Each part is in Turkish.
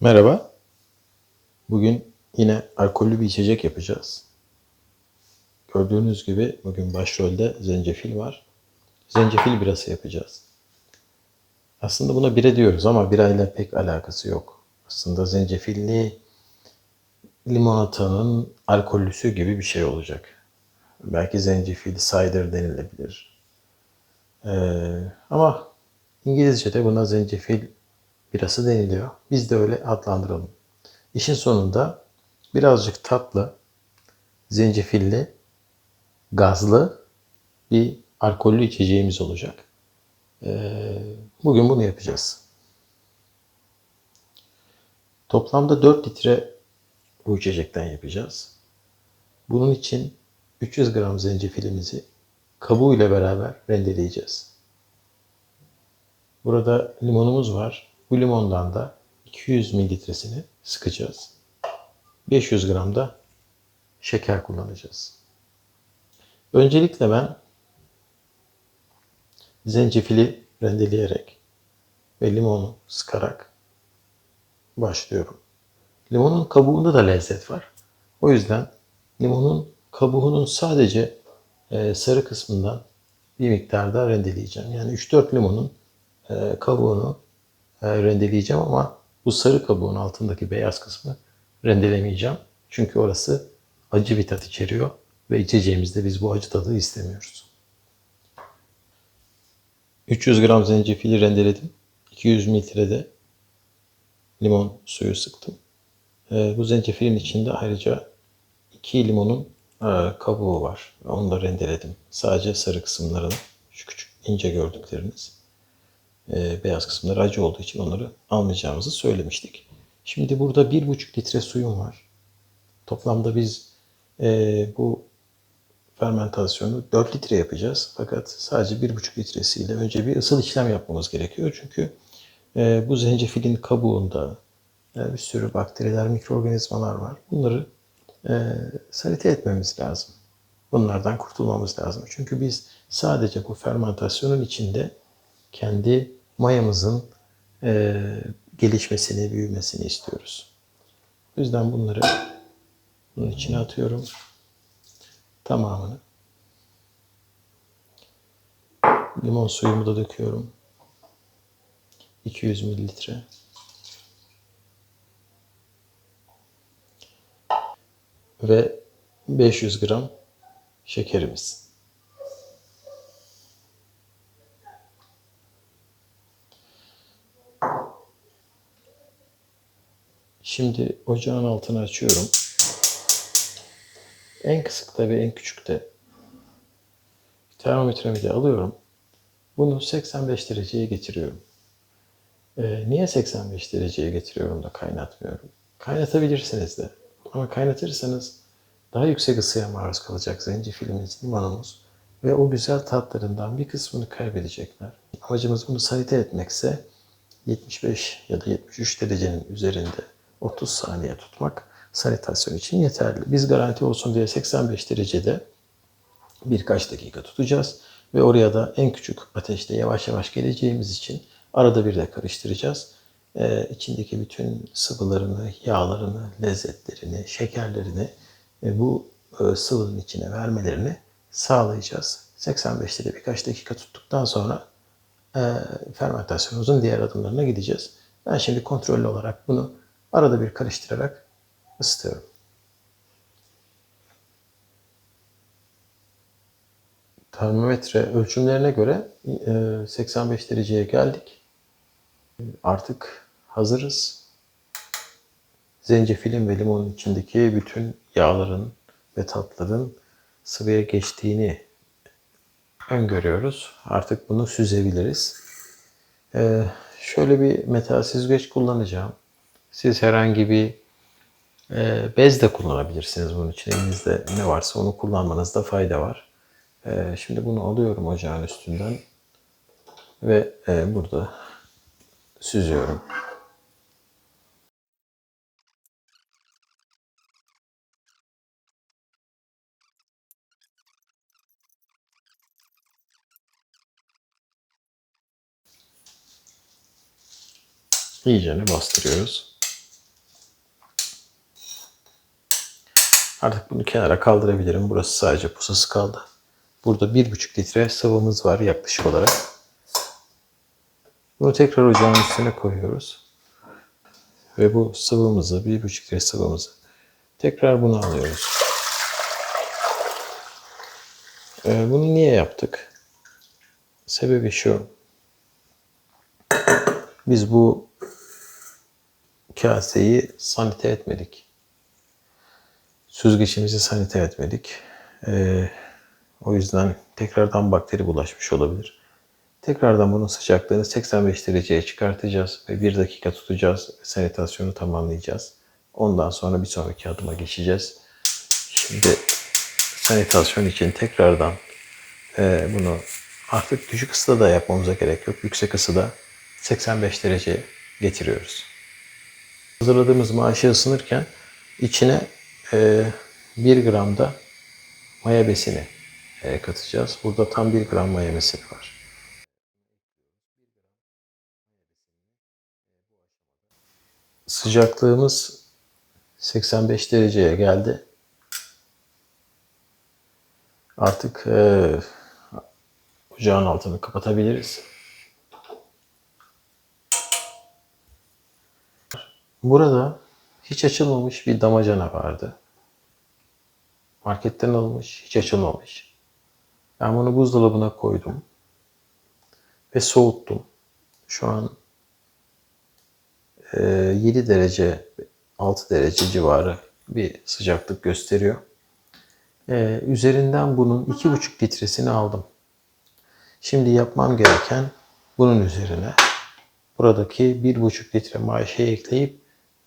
Merhaba. Bugün yine alkollü bir içecek yapacağız. Gördüğünüz gibi bugün başrolde zencefil var. Zencefil birası yapacağız. Aslında buna bire diyoruz ama birayla pek alakası yok. Aslında zencefilli limonatanın alkollüsü gibi bir şey olacak. Belki zencefil cider denilebilir. Ee, ama İngilizce'de buna zencefil birası deniliyor. Biz de öyle adlandıralım. İşin sonunda birazcık tatlı, zencefilli, gazlı bir alkollü içeceğimiz olacak. Ee, bugün bunu yapacağız. Toplamda 4 litre bu içecekten yapacağız. Bunun için 300 gram zencefilimizi kabuğuyla beraber rendeleyeceğiz. Burada limonumuz var. Bu limondan da 200 mililitresini sıkacağız. 500 gram da şeker kullanacağız. Öncelikle ben zencefili rendeleyerek ve limonu sıkarak başlıyorum. Limonun kabuğunda da lezzet var. O yüzden limonun kabuğunun sadece e, sarı kısmından bir miktarda rendeleyeceğim. Yani 3-4 limonun e, kabuğunu rendeleyeceğim ama bu sarı kabuğun altındaki beyaz kısmı rendelemeyeceğim. Çünkü orası acı bir tat içeriyor ve içeceğimizde biz bu acı tadı istemiyoruz. 300 gram zencefili rendeledim. 200 mililitrede limon suyu sıktım. E, bu zencefilin içinde ayrıca 2 limonun e, kabuğu var. Onu da rendeledim. Sadece sarı kısımlarını, şu küçük ince gördükleriniz e, beyaz kısımları acı olduğu için onları almayacağımızı söylemiştik. Şimdi burada 1,5 litre suyum var. Toplamda biz e, bu fermentasyonu 4 litre yapacağız. Fakat sadece 1,5 litresiyle önce bir ısıl işlem yapmamız gerekiyor. Çünkü e, bu zencefilin kabuğunda e, bir sürü bakteriler, mikroorganizmalar var. Bunları e, sanite etmemiz lazım. Bunlardan kurtulmamız lazım. Çünkü biz sadece bu fermentasyonun içinde kendi mayamızın e, gelişmesini, büyümesini istiyoruz. O yüzden bunları bunun içine atıyorum. Tamamını. Limon suyumu da döküyorum. 200 mililitre. Ve 500 gram şekerimiz. Şimdi ocağın altını açıyorum. En kısıkta ve en küçükte termometremi de alıyorum. Bunu 85 dereceye getiriyorum. Ee, niye 85 dereceye getiriyorum da kaynatmıyorum? Kaynatabilirsiniz de. Ama kaynatırsanız daha yüksek ısıya maruz kalacak zencefilimiz, limonumuz ve o güzel tatlarından bir kısmını kaybedecekler. Amacımız bunu salite etmekse 75 ya da 73 derecenin üzerinde 30 saniye tutmak sanitasyon için yeterli. Biz garanti olsun diye 85 derecede birkaç dakika tutacağız ve oraya da en küçük ateşte yavaş yavaş geleceğimiz için arada bir de karıştıracağız. Ee, içindeki bütün sıvılarını, yağlarını, lezzetlerini, şekerlerini e, bu e, sıvının içine vermelerini sağlayacağız. 85'te de birkaç dakika tuttuktan sonra e, fermentasyonumuzun diğer adımlarına gideceğiz. Ben şimdi kontrollü olarak bunu Arada bir karıştırarak ısıtıyorum. Termometre ölçümlerine göre 85 e, dereceye geldik. Artık hazırız. Zencefilin ve limonun içindeki bütün yağların ve tatların sıvıya geçtiğini öngörüyoruz. Artık bunu süzebiliriz. Ee, şöyle bir metal süzgeç kullanacağım. Siz herhangi bir e, bez de kullanabilirsiniz bunun için. Elinizde ne varsa onu kullanmanızda fayda var. E, şimdi bunu alıyorum ocağın üstünden ve e, burada süzüyorum. İyicene bastırıyoruz. Artık bunu kenara kaldırabilirim. Burası sadece pusası kaldı. Burada 1,5 litre sıvımız var yaklaşık olarak. Bunu tekrar ocağın üstüne koyuyoruz. Ve bu sıvımızı, 1,5 litre sıvımızı tekrar bunu alıyoruz. Ee, bunu niye yaptık? Sebebi şu. Biz bu kaseyi sanite etmedik. Süzgeçimizi sanite etmedik. Ee, o yüzden tekrardan bakteri bulaşmış olabilir. Tekrardan bunun sıcaklığını 85 dereceye çıkartacağız ve 1 dakika tutacağız. Sanitasyonu tamamlayacağız. Ondan sonra bir sonraki adıma geçeceğiz. Şimdi sanitasyon için tekrardan e, bunu artık düşük ısıda da yapmamıza gerek yok. Yüksek ısıda 85 dereceye getiriyoruz. Hazırladığımız maaşı ısınırken içine e, 1 gram da maya besini e, katacağız. Burada tam 1 gram maya besini var. Sıcaklığımız 85 dereceye geldi. Artık e, ocağın altını kapatabiliriz. Burada hiç açılmamış bir damacana vardı. Marketten alınmış, hiç açılmamış. Ben bunu buzdolabına koydum ve soğuttum. Şu an e, 7 derece, 6 derece civarı bir sıcaklık gösteriyor. E, üzerinden bunun 2,5 litresini aldım. Şimdi yapmam gereken bunun üzerine buradaki 1,5 litre maaşı ekleyip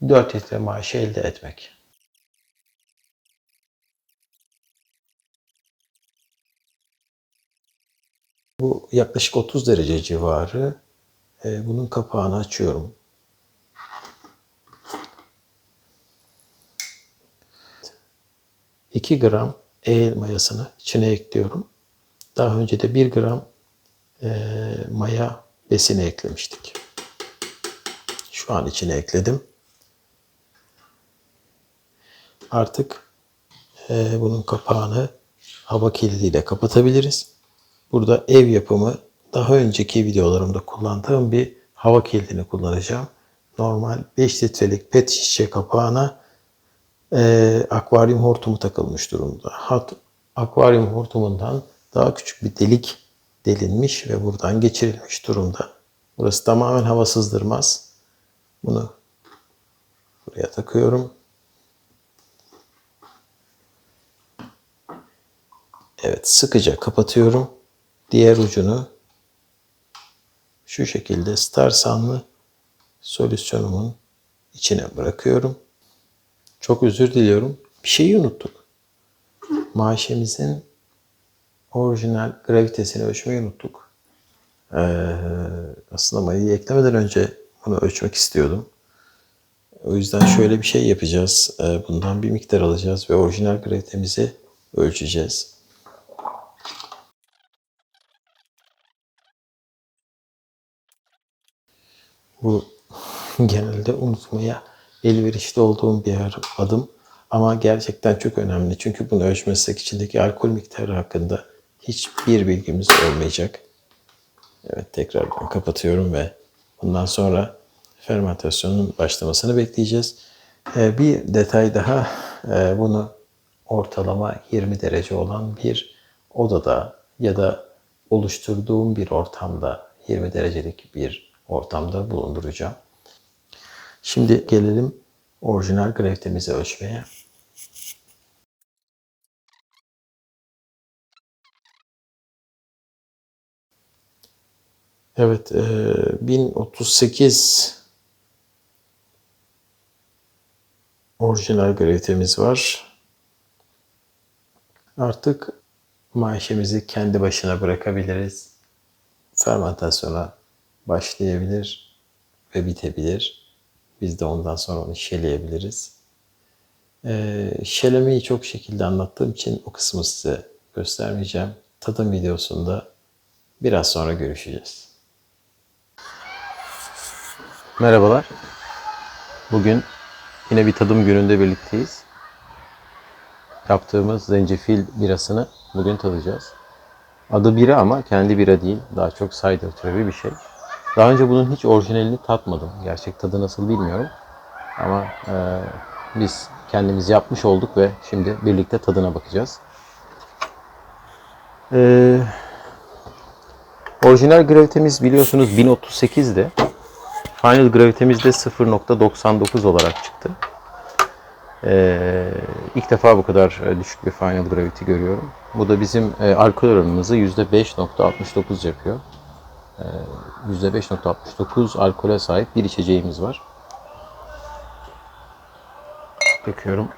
4 litre maaşı elde etmek. Bu yaklaşık 30 derece civarı. E, bunun kapağını açıyorum. İki gram eğil mayasını içine ekliyorum. Daha önce de 1 gram e, maya besini eklemiştik. Şu an içine ekledim. Artık e, bunun kapağını hava kilidiyle kapatabiliriz. Burada ev yapımı daha önceki videolarımda kullandığım bir hava kilidini kullanacağım. Normal 5 litrelik pet şişe kapağına e, akvaryum hortumu takılmış durumda. Hat, akvaryum hortumundan daha küçük bir delik delinmiş ve buradan geçirilmiş durumda. Burası tamamen hava sızdırmaz. Bunu buraya takıyorum. Evet sıkıca kapatıyorum. Diğer ucunu şu şekilde starsanlı solüsyonumun içine bırakıyorum. Çok özür diliyorum. Bir şeyi unuttuk. Maaşemizin orijinal gravitesini ölçmeyi unuttuk. Ee, aslında mayayı eklemeden önce bunu ölçmek istiyordum. O yüzden şöyle bir şey yapacağız. Ee, bundan bir miktar alacağız ve orijinal gravitemizi ölçeceğiz. Bu genelde unutmaya elverişli olduğum bir adım. Ama gerçekten çok önemli. Çünkü bunu ölçmezsek içindeki alkol miktarı hakkında hiçbir bilgimiz olmayacak. Evet tekrar ben kapatıyorum ve bundan sonra fermentasyonun başlamasını bekleyeceğiz. Ee, bir detay daha ee, bunu ortalama 20 derece olan bir odada ya da oluşturduğum bir ortamda 20 derecelik bir ortamda bulunduracağım. Şimdi gelelim orijinal gravitemizi ölçmeye. Evet, e, 1038 orijinal gravitemiz var. Artık maaşemizi kendi başına bırakabiliriz. Fermentasyona başlayabilir ve bitebilir. Biz de ondan sonra onu şeleyebiliriz. Ee, şelemeyi çok şekilde anlattığım için o kısmı size göstermeyeceğim. Tadım videosunda biraz sonra görüşeceğiz. Merhabalar. Bugün yine bir tadım gününde birlikteyiz. yaptığımız zencefil birasını bugün tadacağız. Adı bira ama kendi bira değil. Daha çok cider türevi bir şey. Daha önce bunun hiç orijinalini tatmadım. Gerçek tadı nasıl bilmiyorum. Ama e, biz kendimiz yapmış olduk ve şimdi birlikte tadına bakacağız. E, orijinal gravitemiz biliyorsunuz 1038'de. Final gravitemiz de 0.99 olarak çıktı. Ee, ilk defa bu kadar e, düşük bir final gravity görüyorum. Bu da bizim e, alkol oranımızı %5.69 yapıyor. Ee, %5.69 alkole sahip bir içeceğimiz var. Döküyorum.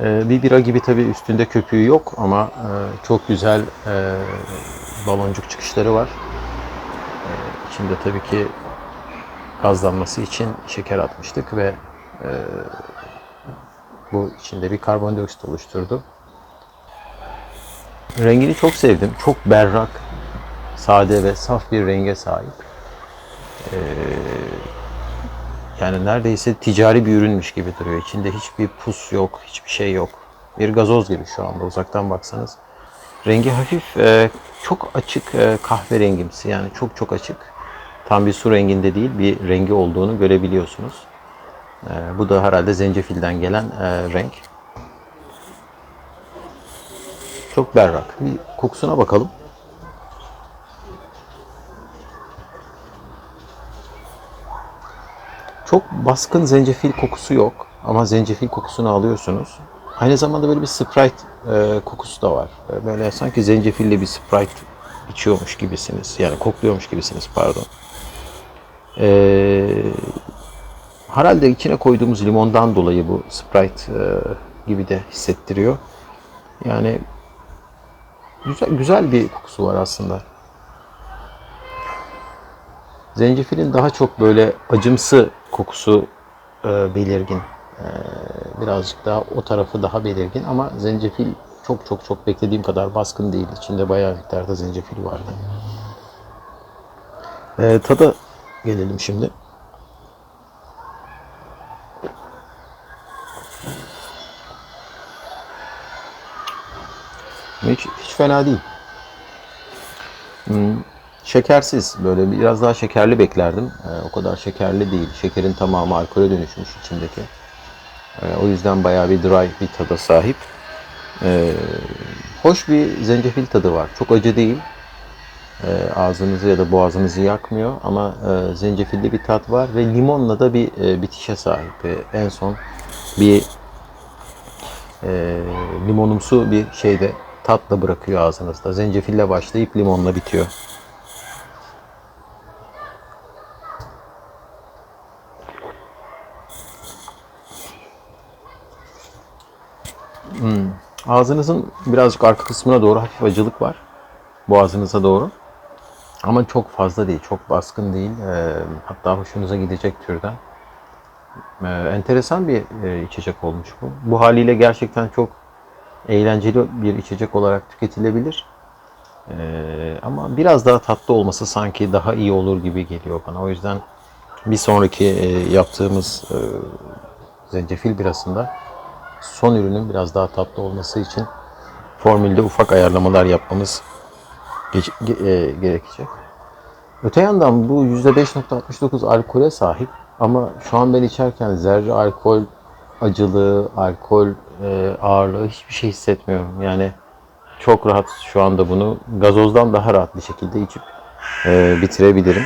Ee, bir bira gibi tabii üstünde köpüğü yok ama e, çok güzel e, baloncuk çıkışları var. İçinde tabii ki gazlanması için şeker atmıştık ve e, bu içinde bir karbondioksit oluşturdu. Rengini çok sevdim. Çok berrak, sade ve saf bir renge sahip. Ee, yani neredeyse ticari bir ürünmüş gibi duruyor. İçinde hiçbir pus yok, hiçbir şey yok. Bir gazoz gibi şu anda uzaktan baksanız. Rengi hafif, e, çok açık e, kahverengimsi yani çok çok açık. Tam bir su renginde değil bir rengi olduğunu görebiliyorsunuz. E, bu da herhalde zencefilden gelen e, renk. Çok berrak. Bir kokusuna bakalım. Çok baskın zencefil kokusu yok ama zencefil kokusunu alıyorsunuz. Aynı zamanda böyle bir Sprite e, kokusu da var. E, Böyle sanki zencefilli bir Sprite içiyormuş gibisiniz. Yani kokluyormuş gibisiniz pardon. E, herhalde içine koyduğumuz limondan dolayı bu Sprite e, gibi de hissettiriyor. Yani güzel güzel bir kokusu var aslında. Zencefilin daha çok böyle acımsı kokusu e, belirgin. E, birazcık daha o tarafı daha belirgin ama zencefil çok çok çok beklediğim kadar baskın değil. İçinde bayağı miktarda zencefil vardı. E, tada gelelim şimdi. Hiç, hiç fena değil. Hmm, şekersiz böyle biraz daha şekerli beklerdim. Ee, o kadar şekerli değil. Şekerin tamamı alkole dönüşmüş içindeki. Ee, o yüzden bayağı bir dry bir tada sahip. Ee, hoş bir zencefil tadı var. Çok acı değil. Ee, ağzınızı ya da boğazınızı yakmıyor ama e, zencefilli bir tat var ve limonla da bir e, bitişe sahip. E, en son bir e, limonumsu bir şeyde tatla bırakıyor ağzınızda. Zencefille başlayıp limonla bitiyor. Hmm. Ağzınızın birazcık arka kısmına doğru hafif acılık var. Boğazınıza doğru. Ama çok fazla değil, çok baskın değil. Ee, hatta hoşunuza gidecek türden. Ee, enteresan bir e, içecek olmuş bu. Bu haliyle gerçekten çok eğlenceli bir içecek olarak tüketilebilir. Ee, ama biraz daha tatlı olması sanki daha iyi olur gibi geliyor bana. O yüzden bir sonraki e, yaptığımız e, zencefil birasında son ürünün biraz daha tatlı olması için formülde ufak ayarlamalar yapmamız geç- ge- e, gerekecek. Öte yandan bu %5.69 alkole sahip ama şu an ben içerken zerre alkol acılığı, alkol e, ağırlığı hiçbir şey hissetmiyorum. Yani çok rahat şu anda bunu gazozdan daha rahat bir şekilde içip e, bitirebilirim.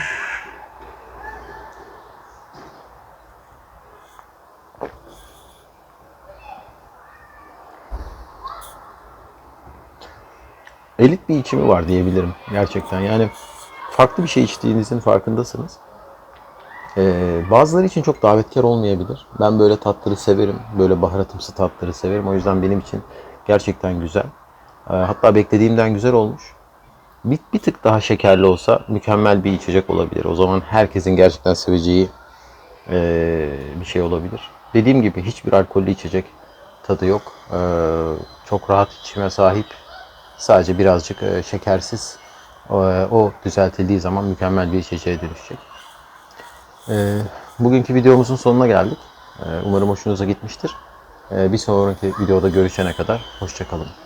Elit bir içimi var diyebilirim gerçekten. Yani farklı bir şey içtiğinizin farkındasınız. Ee, bazıları için çok davetkar olmayabilir. Ben böyle tatları severim. Böyle baharatımsı tatları severim. O yüzden benim için gerçekten güzel. Ee, hatta beklediğimden güzel olmuş. Bir, bir tık daha şekerli olsa mükemmel bir içecek olabilir. O zaman herkesin gerçekten seveceği ee, bir şey olabilir. Dediğim gibi hiçbir alkollü içecek tadı yok. Ee, çok rahat içime sahip. Sadece birazcık e, şekersiz. O, o düzeltildiği zaman mükemmel bir içeceğe dönüşecek. Ee, bugünkü videomuzun sonuna geldik. Ee, umarım hoşunuza gitmiştir. Ee, bir sonraki videoda görüşene kadar hoşçakalın.